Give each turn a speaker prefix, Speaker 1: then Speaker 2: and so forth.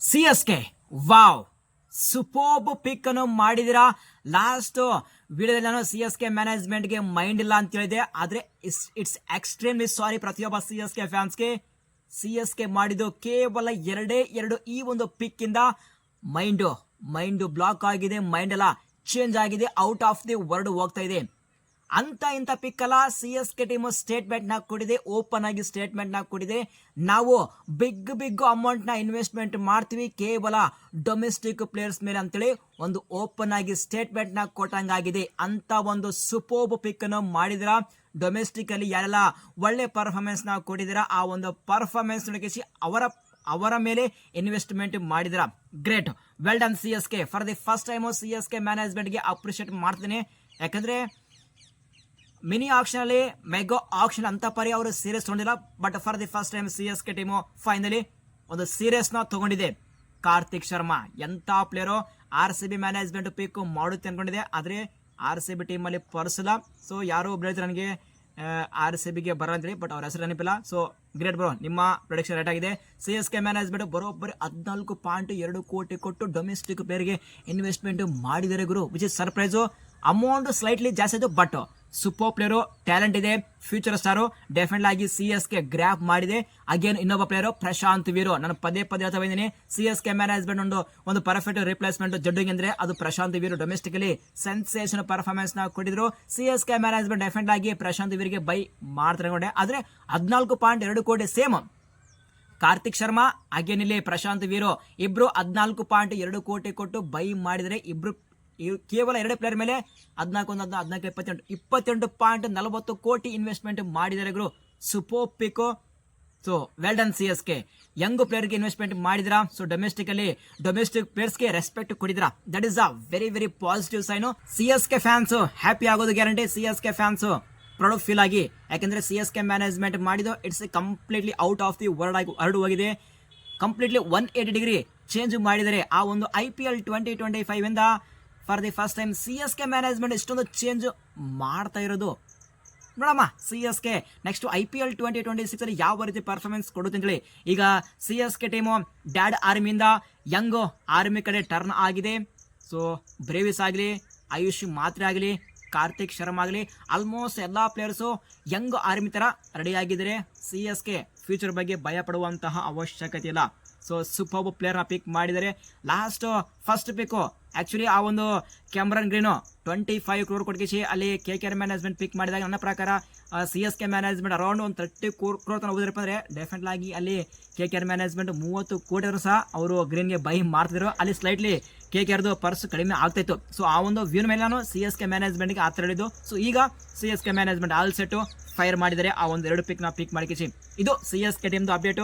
Speaker 1: C S K. Wow. ಸುಪೋಬ್ pick ಅನ್ನು ಮಾಡಿದಿರಾ. Last ವಿಡಿಯೋದಲ್ಲಿ ನಾನು ಸಿ ಎಸ್ ಕೆ ಮ್ಯಾನೇಜ್ಮೆಂಟ್ಗೆ ಮೈಂಡ್ ಇಲ್ಲ ಅಂತ ಹೇಳಿದೆ. ಆದರೆ ಇಟ್ಸ್ ಇಟ್ಸ್ ಎಕ್ಸ್ಟ್ರೀಮ್ಲಿ ಸಾರಿ ಪ್ರತಿಯೊಬ್ಬ ಸಿ ಎಸ್ ಕೆ ಫ್ಯಾನ್ಸ್ಗೆ. ಸಿ ಎಸ್ ಕೆ ಮಾಡಿದ್ದು ಕೇವಲ ಎರಡೇ ಎರಡು ಈ ಒಂದು ಪಿಕ್ ಇಂದ ಮೈಂಡು ಮೈಂಡು ಬ್ಲಾಕ್ ಆಗಿದೆ ಮೈಂಡ್ ಎಲ್ಲ ಚೇಂಜ್ ಆಗಿದೆ, ಔಟ್ ಆಫ್ ದಿ ವರ್ಡ್ ಹೋಗ್ತಾ ಇದೆ. ಅಂತ ಇಂಥ ಪಿಕ್ಕಲ್ಲ ಸಿ ಎಸ್ ಕೆ ಟೀಮು ಸ್ಟೇಟ್ಮೆಂಟ್ನ ಕೊಡಿದೆ ಓಪನ್ ಆಗಿ ಸ್ಟೇಟ್ಮೆಂಟ್ನ ಕೊಡಿದೆ. ನಾವು ಬಿಗ್ ಬಿಗ್ ಅಮೌಂಟ್ನ ಇನ್ವೆಸ್ಟ್ಮೆಂಟ್ ಮಾಡ್ತೀವಿ, ಕೇವಲ ಡೊಮೆಸ್ಟಿಕ್ ಪ್ಲೇಯರ್ಸ್ ಮೇಲೆ ಅಂತೇಳಿ ಒಂದು ಓಪನ್ ಆಗಿ ಸ್ಟೇಟ್ಮೆಂಟ್ನ ಕೊಟ್ಟಂಗಾಗಿದೆ. ಅಂತ ಒಂದು ಸುಪೋಬ್ ಪಿಕ್ಕನ್ನು ಮಾಡಿದ್ರ? ಡೊಮೆಸ್ಟಿಕ್ ಅಲ್ಲಿ ಯಾರೆಲ್ಲ ಒಳ್ಳೆ ಪರ್ಫಾರ್ಮೆನ್ಸ್ನ ಕೊಟ್ಟಿದ್ದೀರಾ ಆ ಒಂದು ಪರ್ಫಾರ್ಮೆನ್ಸ್ ನೋಡಿಸಿ ಅವರ ಅವರ ಮೇಲೆ ಇನ್ವೆಸ್ಟ್ಮೆಂಟ್ ಮಾಡಿದ್ರ? Great well done C S K for the first time C S K ಮ್ಯಾನೇಜ್ಮೆಂಟ್ಗೆ appreciate ಮಾಡ್ತೀನಿ. ಯಾಕಂದ್ರೆ ಮಿನಿ ಆಕ್ಷನ್ ಅಲ್ಲಿ ಮೆಗಾ ಆಕ್ಷನ್ ಅಂತ ಪರಿ ಅವರು ಸೀರಿಯಸ್ ತಗೊಂಡಿಲ್ಲ but for the first time C S K team finally ಒಂದು ಸೀರಿಯಸ್ನ ತಗೊಂಡಿದೆ. ಕಾರ್ತಿಕ್ ಶರ್ಮಾ, ಎಂತ player R C B management pick ಮಾಡುತ್ತೆ ಅನ್ಕೊಂಡಿದೆ, ಆದ್ರೆ ಆರ್ ಸಿ ಬಿ ಟೀಮ್ ಅಲ್ಲಿ ಪರ್ಸಲ್ಲ. ಸೊ ಯಾರು ಬೆಳೆದ್ರೆ ನನಗೆ ಆರ್ ಸಿ ಬಿಗೆ ಬರ ಬಟ್ ಅವ್ರ ಹೆಸರು ನೆನಪಿಲ್ಲ. ಸೊ ಗ್ರೇಟ್ ಬ್ರೋ ನಿಮ್ಮ ಪ್ರೊಡಕ್ಷನ್ ರೇಟ್ ಆಗಿದೆ. ಸಿ ಎಸ್ ಕೆ ಮ್ಯಾನೇಜ್ಮೆಂಟ್ ಬರೋಬ್ಬರಿ ಹದಿನಾಲ್ಕು ಪಾಯಿಂಟ್ ಎರಡು ಕೋಟಿ ಕೊಟ್ಟು ಡೊಮೆಸ್ಟಿಕ್ ಪ್ಲೇಯರ್ಗೆ ಇನ್ವೆಸ್ಟ್ಮೆಂಟ್ ಮಾಡಿದರೆ ಗುರು which is surprise amount slightly ಜಾಸ್ತಿ ಆಯಿತು ಬಟ್ ಸೂಪರ್ ಪ್ಲೇಯರು ಟ್ಯಾಲೆಂಟ್ ಇದೆ ಫ್ಯೂಚರ್ ಸ್ಟಾರು ಡೆಫಿನೆಟ್ ಆಗಿ ಸಿ ಎಸ್ ಕೆ ಗ್ರ್ಯಾಪ್ ಮಾಡಿದೆ. ಅಗೇನ್ ಇನ್ನೊಬ್ಬ ಪ್ಲೇಯರು ಪ್ರಶಾಂತ್ ವೀರು. ನಾನು ಪದೇ ಪದೇ ಹೇಳ್ತಾ ಇದ್ದೀನಿ ಸಿ ಎಸ್ ಕೆ ಮ್ಯಾನೇಜ್ಮೆಂಟ್ ಒಂದು ಒಂದು ಪರ್ಫೆಕ್ಟ್ ರಿಪ್ಲೇಸ್ಮೆಂಟ್ ಜಡ್ಡುಗೆ ಅಂದ್ರೆ ಅದು ಪ್ರಶಾಂತ್ ವೀರು ಡೊಮೆಸ್ಟಿಕಲಿ ಸೆನ್ಸೇಷನ್ ಪರ್ಫಾರ್ಮೆನ್ಸ್ನ ಕೊಟ್ಟಿದ್ರು. C S K management definite ಆಗಿ ಪ್ರಶಾಂತ್ ವೀರಿಗೆ ಬೈ ಮಾಡ್ತಾರೆ ನೋಡಿ ಆದ್ರೆ ಹದಿನಾಲ್ಕು ಪಾಯಿಂಟ್ ಎರಡು ಕೋಟಿ ಸೇಮ್ ಕಾರ್ತಿಕ್ ಶರ್ಮಾ ಅಗೇನ್ ಇಲ್ಲಿ ಪ್ರಶಾಂತ್ ವೀರು. ಇಬ್ರು ಹದಿನಾಲ್ಕು ಪಾಯಿಂಟ್ ಎರಡು ಕೋಟಿ ಕೊಟ್ಟು ಬೈ ಮಾಡಿದರೆ ಇಬ್ರು ಕೇವಲ ಎರಡು ಪ್ಲೇಯರ್ ಮೇಲೆ ಹದಿನಾಲ್ಕು ಒಂದು ಹದಿನಾಲ್ಕು ಇಪ್ಪತ್ತೆಂಟು ಇಪ್ಪತ್ತೆಂಟು ಪಾಯಿಂಟ್ ನಲವತ್ತು ಕೋಟಿ ಇನ್ವೆಸ್ಟ್ಮೆಂಟ್ ಮಾಡಿದ್ದಾರೆ ಗುರು. Superb pick so well done C S K young ಪ್ಲೇಯರ್ಗೆ investment ಮಾಡಿದ್ರಾ ಸೊ ಡೊಮೆಸ್ಟಿಕ್ ಅಲ್ಲಿ ಡೊಮೆಸ್ಟಿಕ್ ಪ್ಲೇಯರ್ಸ್ಗೆ respect ಕೊಡಿದ್ರಾ that is a very very positive sign C S K fans happy ಆಗೋದು guarantee C S K fans proud feel ಆಗಿ. ಯಾಕೆಂದರೆ C S K management ಮಾಡಿದ್ದು it's completely out of the world ಆಗಿ, ಹರಡು ಹೋಗಿದೆ. Completely one eighty degree change ಮಾಡಿದರೆ ಆ ಒಂದು I P L twenty twenty five ಇಂದ for the first time C S K management ಇಷ್ಟೊಂದು ಚೇಂಜ್ ಮಾಡ್ತಾ ಇರೋದು. ನೋಡಮ್ಮ C S K next I P L twenty twenty six ಅಲ್ಲಿ ಯಾವ ರೀತಿ ಪರ್ಫಾರ್ಮೆನ್ಸ್ ಕೊಡುತ್ತೆ ಅಂತೇಳಿ. ಈಗ C S K team dad ಆರ್ಮಿಯಿಂದ young army ಕಡೆ ಟರ್ನ್ ಆಗಿದೆ. ಸೊ ಬ್ರೇವಿಸ್ ಆಗಲಿ ಆಯುಷ್ ಮಾತ್ರೆ ಆಗಲಿ ಕಾರ್ತಿಕ್ ಶರ್ಮಾ ಆಗಲಿ ಆಲ್ಮೋಸ್ಟ್ ಎಲ್ಲ ಪ್ಲೇಯರ್ಸು ಯಂಗ್ ಆರ್ಮಿ ಥರ ರೆಡಿ ಆಗಿದ್ದಾರೆ. ಸಿ ಎಸ್ ಕೆ ಫ್ಯೂಚರ್ ಬಗ್ಗೆ ಭಯ ಪಡುವಂತಹ ಅವಶ್ಯಕತೆ ಇಲ್ಲ. ಸೊ ಸೂಪರ್ ಪ್ಲೇಯರ್ನ ಪಿಕ್ ಮಾಡಿದರೆ ಲಾಸ್ಟ್ ಫಸ್ಟ್ ಪಿಕ್ಕು ಆ್ಯಕ್ಚುಲಿ ಆ ಒಂದು Cameron Green twenty five crore ಕೊಟ್ಟಿಸಿ ಅಲ್ಲಿ K K R management pick ಮಾಡಿದಾಗ ನನ್ನ ಪ್ರಕಾರ C S K management around ಒಂದು ತರ್ಟಿ ಕೋರ್ ಕ್ರೋರ್ ತನಕ ಹೋದ್ರಪ್ಪ ಅಂದರೆ ಡೆಫಿನೆಟ್ಲಾಗಿ ಅಲ್ಲಿ ಕೆ ಕೆ ಆರ್ ಮ್ಯಾನೇಜ್ಮೆಂಟ್ ಮೂವತ್ತು ಕೋಟಿ ಸಹ ಅವರು ಗ್ರೀನ್ಗೆ ಬೈ ಮಾಡ್ತಿದ್ರು. ಅಲ್ಲಿ ಸ್ಲೈಟ್ಲಿ ಕೆ ಕೆ ಆರ್ದು ಪರ್ಸ್ ಕಡಿಮೆ ಆಗ್ತಾಯಿತ್ತು ಸೊ ಆ ಒಂದು ವ್ಯೂನ್ ಮೇಲೆ ನಾನು ಸಿ ಎಸ್ ಕೆ ಮ್ಯಾನೇಜ್ಮೆಂಟ್ಗೆ ಆ ಥರ ಹೇಳಿದ್ದು. ಸೊ ಈಗ C S K management all set fire ಮಾಡಿದರೆ ಆ ಒಂದು ಎರಡು ಪಿಕ್ನ ಪಿಕ್ ಮಾಡಿಕಿಸಿ. ಇದು ಸಿ ಎಸ್ ಕೆ ಟೀಮ್ದು ಅಪ್ಡೇಟು